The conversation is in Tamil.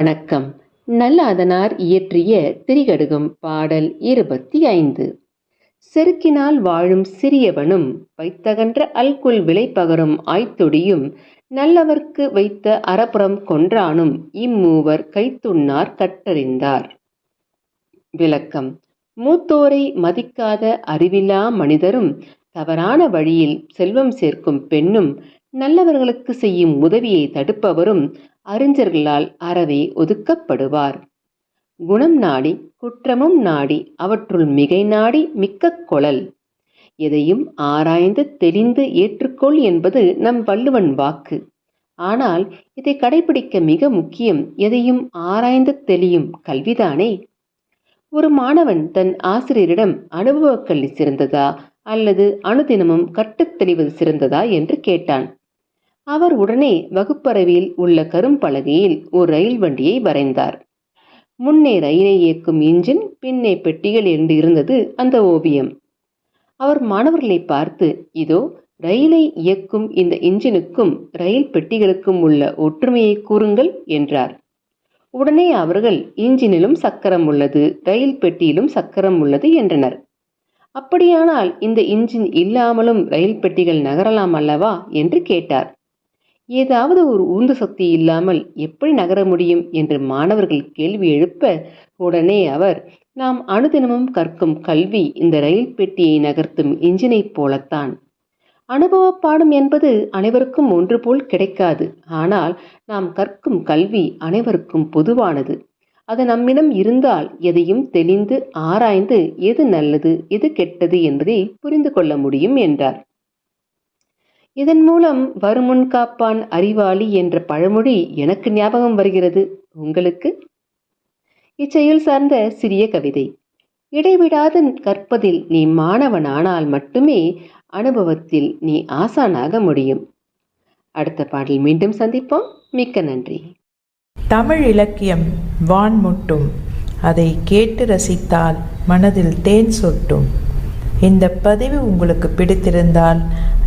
வணக்கம். நல்லாதனார் இயற்றிய திரிகடுகம் பாடல் இருபத்தி ஐந்து. செருக்கினால் வாழும் சிறியவனும் வைத்தகன்ற அல்குல் விலை பகரும் ஆய்த்தொடியும் நல்லவர்க்கு வைத்த அறப்புறம் கொன்றானும் இம்மூவர் கைத்துண்ணார் கட்டறிந்தார். விளக்கம். மூத்தோரை மதிக்காத அறிவிலா மனிதரும் தவறான வழியில் செல்வம் சேர்க்கும் பெண்ணும் நல்லவர்களுக்கு செய்யும் உதவியை தடுப்பவரும் அறிஞர்களால் அறவே ஒதுக்கப்படுவார். குணம் நாடி குற்றமும் நாடி அவற்றுள் மிகை நாடி மிக்க கொளல் எதையும் ஆராய்ந்து தெளிந்து ஏற்றுக்கொள் என்பது நம் வள்ளுவன் வாக்கு. ஆனால் இதை கடைபிடிக்க மிக முக்கியம் எதையும் ஆராய்ந்து தெளியும் கல்விதானே. ஒரு மாணவன் தன் ஆசிரியரிடம் அனுபவக் கல்வி சிறந்ததா அல்லது அனுதினமும் கட்டுத் தெளிவது சிறந்ததா என்று கேட்டான். அவர் உடனே வகுப்பறையில் உள்ள கரும்பலகையில் ஒரு ரயில் வண்டியை வரைந்தார். முன்னே ரயிலை இயக்கும் இன்ஜின் பின்னே பெட்டிகள் என்று இருந்தது அந்த ஓவியம். அவர் மாணவர்களை பார்த்து இதோ ரயிலை இயக்கும் இந்த இன்ஜினுக்கும் ரயில் பெட்டிகளுக்கும் உள்ள ஒற்றுமையை கூறுங்கள் என்றார். உடனே அவர்கள் இன்ஜினிலும் சக்கரம் உள்ளது ரயில் பெட்டியிலும் சக்கரம் உள்ளது என்றனர். அப்படியானால் இந்த இன்ஜின் இல்லாமலும் ரயில் பெட்டிகள் நகரலாம் அல்லவா? என்று கேட்டார். ஏதாவது ஒரு உந்து சக்தி இல்லாமல் எப்படி நகர முடியும் என்று மாணவர்கள் கேள்வி எழுப்ப உடனே அவர் நாம் அனுதினமும் கற்கும் கல்வி இந்த ரயில் பெட்டியை நகர்த்தும் இன்ஜினைப் போலத்தான். அனுபவ பாடம் என்பது அனைவருக்கும் ஒன்று போல் கிடைக்காது. ஆனால் நாம் கற்கும் கல்வி அனைவருக்கும் பொதுவானது. அது நம்மிடம் இருந்தால் எதையும் தெளிந்து ஆராய்ந்து எது நல்லது எது கெட்டது என்பதை புரிந்து கொள்ள முடியும் என்றார். இதன் மூலம் வருமுன் காப்பான் அறிவாளி என்ற பழமொழி எனக்கு ஞாபகம் வருகிறது. உங்களுக்கு? இச்செயல் சார்ந்த சிறிய கவிதை. இடைவிடாது கற்பதில் நீ மாணவனானால் மட்டுமே அனுபவத்தில் நீ ஆசானாக முடியும். அடுத்த பாடல் மீண்டும் சந்திப்போம். மிக்க நன்றி. தமிழ் இலக்கியம் வான்முட்டும். அதை கேட்டு ரசித்தால் மனதில் தேன் சொட்டும். இந்த பதிவு உங்களுக்கு பிடித்திருந்தால்